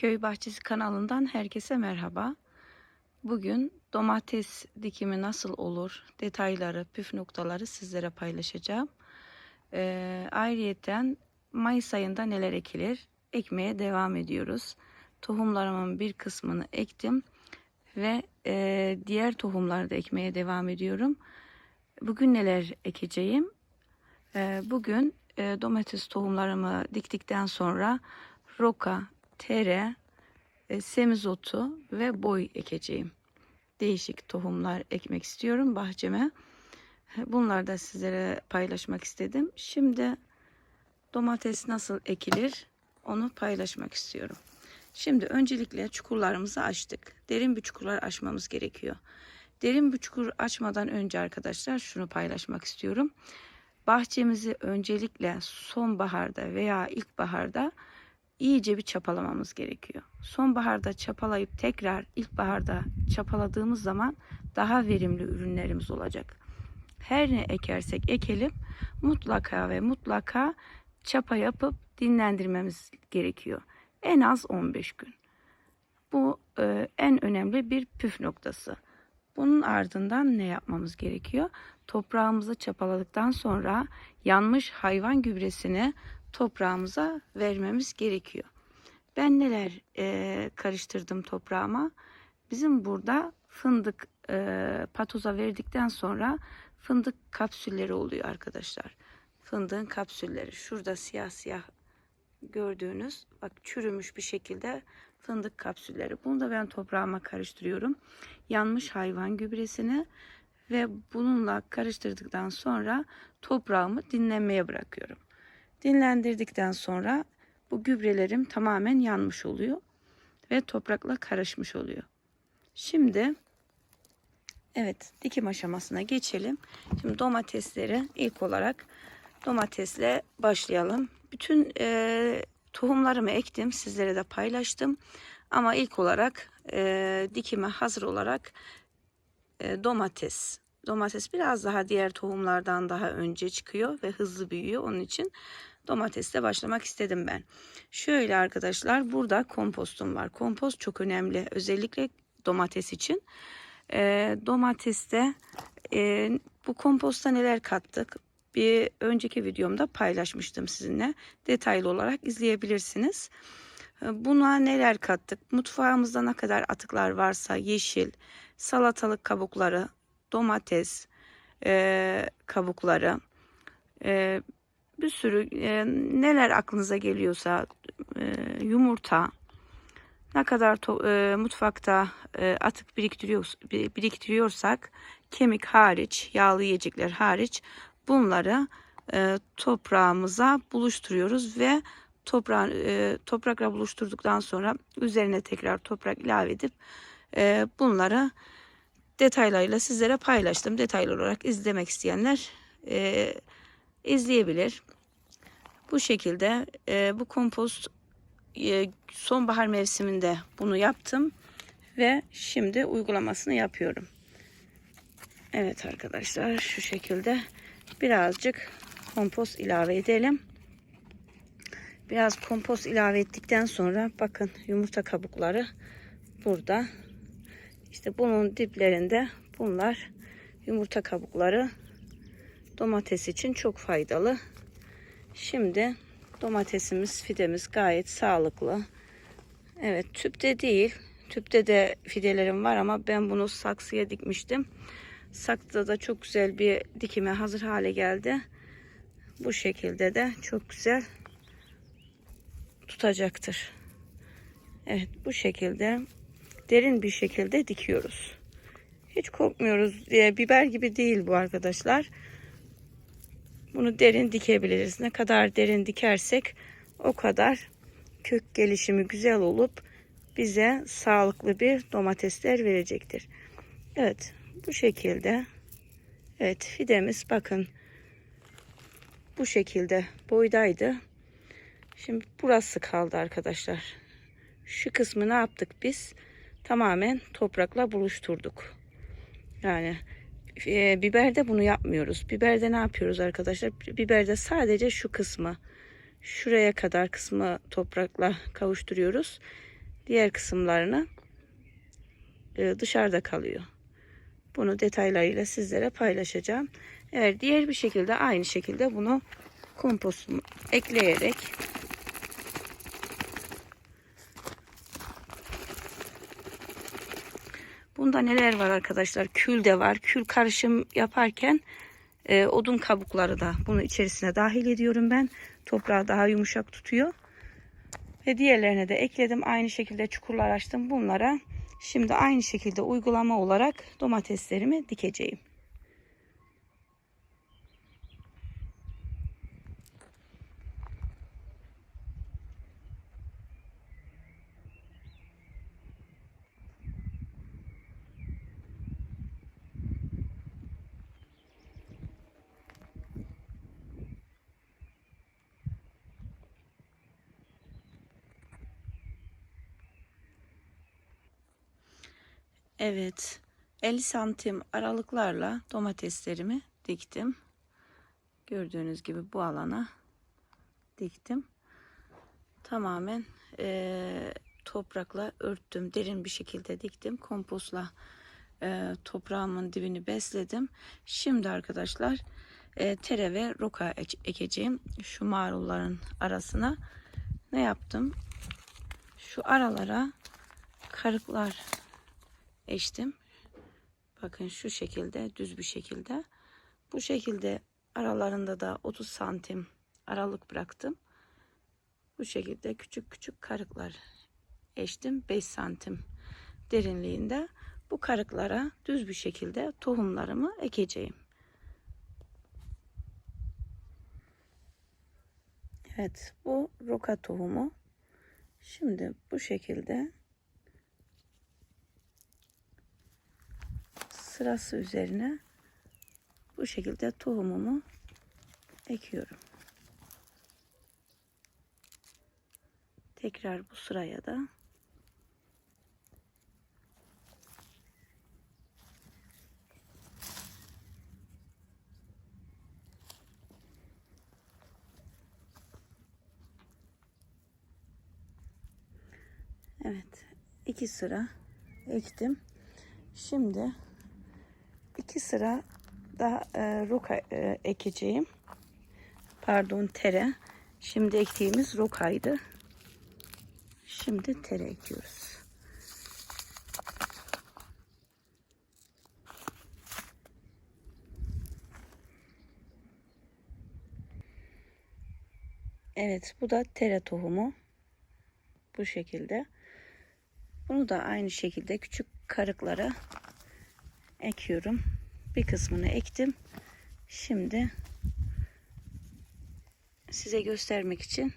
Köy Bahçesi kanalından herkese merhaba. Bugün domates dikimi nasıl olur detayları, püf noktaları sizlere paylaşacağım. Ee, ayrıyeten Mayıs ayında neler ekilir? Ekmeye devam ediyoruz. Tohumlarımın bir kısmını ektim ve e, diğer tohumları da ekmeye devam ediyorum. Bugün neler ekeceğim? Ee, bugün e, domates tohumlarımı diktikten sonra roka, tere, semizotu ve boy ekeceğim. Değişik tohumlar ekmek istiyorum bahçeme. Bunları da sizlere paylaşmak istedim. Şimdi domates nasıl ekilir onu paylaşmak istiyorum. Şimdi öncelikle çukurlarımızı açtık. Derin bir çukurlar açmamız gerekiyor. Derin bir çukur açmadan önce arkadaşlar şunu paylaşmak istiyorum. Bahçemizi öncelikle sonbaharda veya ilkbaharda iyice bir çapalamamız gerekiyor. Sonbaharda çapalayıp tekrar ilkbaharda çapaladığımız zaman daha verimli ürünlerimiz olacak. Her ne ekersek ekelim mutlaka ve mutlaka çapa yapıp dinlendirmemiz gerekiyor. En az 15 gün. Bu e, en önemli bir püf noktası. Bunun ardından ne yapmamız gerekiyor? Toprağımızı çapaladıktan sonra yanmış hayvan gübresini toprağımıza vermemiz gerekiyor. Ben neler e, karıştırdım toprağıma? Bizim burada fındık e, patoza verdikten sonra fındık kapsülleri oluyor arkadaşlar. Fındığın kapsülleri. Şurada siyah siyah gördüğünüz bak çürümüş bir şekilde fındık kapsülleri. Bunu da ben toprağıma karıştırıyorum. Yanmış hayvan gübresini ve bununla karıştırdıktan sonra toprağımı dinlenmeye bırakıyorum. Dinlendirdikten sonra bu gübrelerim tamamen yanmış oluyor ve toprakla karışmış oluyor. Şimdi evet dikim aşamasına geçelim. Şimdi domatesleri ilk olarak domatesle başlayalım. Bütün e, tohumlarımı ektim sizlere de paylaştım. Ama ilk olarak e, dikime hazır olarak e, domates. Domates biraz daha diğer tohumlardan daha önce çıkıyor ve hızlı büyüyor. Onun için domatesle başlamak istedim ben. Şöyle arkadaşlar burada kompostum var. Kompost çok önemli özellikle domates için. E, domateste e, bu komposta neler kattık? Bir önceki videomda paylaşmıştım sizinle. Detaylı olarak izleyebilirsiniz. Buna neler kattık? Mutfağımızda ne kadar atıklar varsa yeşil, salatalık kabukları, domates e, kabukları, e, bir sürü e, neler aklınıza geliyorsa e, yumurta, ne kadar to, e, mutfakta e, atık biriktiriyor, biriktiriyorsak kemik hariç, yağlı yiyecekler hariç bunları e, toprağımıza buluşturuyoruz ve toprağı, e, toprakla buluşturduktan sonra üzerine tekrar toprak ilave edip e, bunları detaylarıyla sizlere paylaştım. Detaylı olarak izlemek isteyenler e, izleyebilir. Bu şekilde e, bu kompost e, sonbahar mevsiminde bunu yaptım ve şimdi uygulamasını yapıyorum. Evet arkadaşlar şu şekilde birazcık kompost ilave edelim. Biraz kompost ilave ettikten sonra bakın yumurta kabukları burada. İşte bunun diplerinde bunlar yumurta kabukları domates için çok faydalı. Şimdi domatesimiz, fidemiz gayet sağlıklı. Evet tüpte değil. Tüpte de fidelerim var ama ben bunu saksıya dikmiştim. Saksıda da çok güzel bir dikime hazır hale geldi. Bu şekilde de çok güzel tutacaktır. Evet bu şekilde derin bir şekilde dikiyoruz. Hiç korkmuyoruz. Biber gibi değil bu arkadaşlar. Bunu derin dikebiliriz. Ne kadar derin dikersek o kadar kök gelişimi güzel olup bize sağlıklı bir domatesler verecektir. Evet bu şekilde. Evet fidemiz bakın bu şekilde boydaydı. Şimdi burası kaldı arkadaşlar. Şu kısmı ne yaptık biz? Tamamen toprakla buluşturduk. Yani e, biberde bunu yapmıyoruz. Biberde ne yapıyoruz arkadaşlar? Biberde sadece şu kısmı şuraya kadar kısmı toprakla kavuşturuyoruz. Diğer kısımlarını e, dışarıda kalıyor. Bunu detaylarıyla sizlere paylaşacağım. Evet diğer bir şekilde aynı şekilde bunu kompostumu ekleyerek Bunda neler var arkadaşlar? Kül de var. Kül karışım yaparken e, odun kabukları da bunun içerisine dahil ediyorum ben. Toprağı daha yumuşak tutuyor. Ve diğerlerine de ekledim. Aynı şekilde çukurlar açtım. Bunlara şimdi aynı şekilde uygulama olarak domateslerimi dikeceğim. Evet. 50 santim aralıklarla domateslerimi diktim. Gördüğünüz gibi bu alana diktim. Tamamen eee, toprakla örttüm. Derin bir şekilde diktim. Kompostla eee, toprağımın dibini besledim. Şimdi arkadaşlar eee, tere ve roka ek- ekeceğim. Şu marulların arasına ne yaptım? Şu aralara karıklar eştim. Bakın şu şekilde düz bir şekilde. Bu şekilde aralarında da 30 santim aralık bıraktım. Bu şekilde küçük küçük karıklar eştim. 5 santim derinliğinde. Bu karıklara düz bir şekilde tohumlarımı ekeceğim. Evet bu roka tohumu. Şimdi bu şekilde sırası üzerine bu şekilde tohumumu ekiyorum. Tekrar bu sıraya da Evet, iki sıra ektim. Şimdi iki sıra daha e, roka e, ekeceğim. Pardon tere. Şimdi ektiğimiz rokaydı. Şimdi tere ekiyoruz. Evet bu da tere tohumu. Bu şekilde. Bunu da aynı şekilde küçük karıklara ekiyorum. Bir kısmını ektim. Şimdi size göstermek için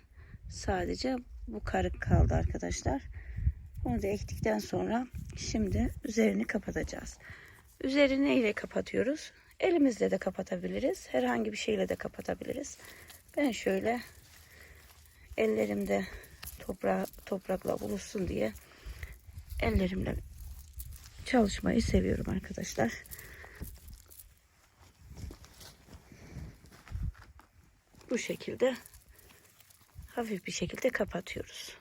sadece bu karık kaldı arkadaşlar. Bunu da ektikten sonra şimdi üzerini kapatacağız. Üzerini ile kapatıyoruz? Elimizle de kapatabiliriz. Herhangi bir şeyle de kapatabiliriz. Ben şöyle ellerimde toprağa, toprakla buluşsun diye ellerimle çalışmayı seviyorum arkadaşlar. Bu şekilde hafif bir şekilde kapatıyoruz.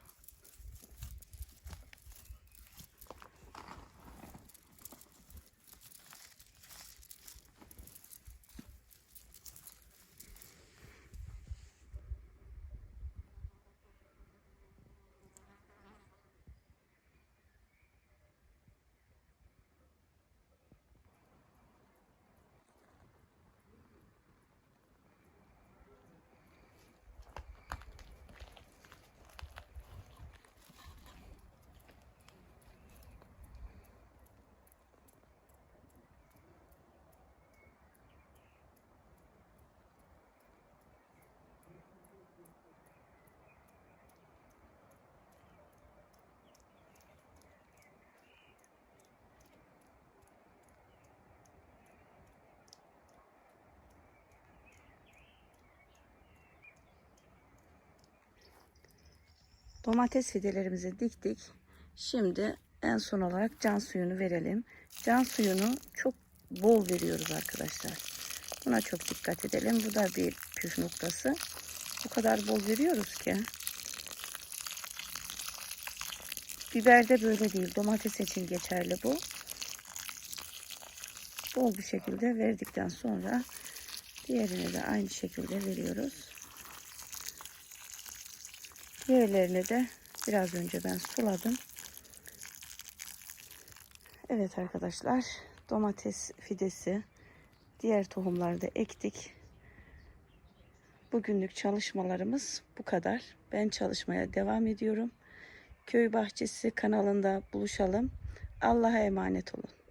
Domates fidelerimizi diktik. Şimdi en son olarak can suyunu verelim. Can suyunu çok bol veriyoruz arkadaşlar. Buna çok dikkat edelim. Bu da bir püf noktası. Bu kadar bol veriyoruz ki Biberde böyle değil. Domates için geçerli bu. Bol bir şekilde verdikten sonra diğerini de aynı şekilde veriyoruz. Diğerlerini de biraz önce ben suladım. Evet arkadaşlar domates fidesi diğer tohumları da ektik. Bugünlük çalışmalarımız bu kadar. Ben çalışmaya devam ediyorum. Köy Bahçesi kanalında buluşalım. Allah'a emanet olun.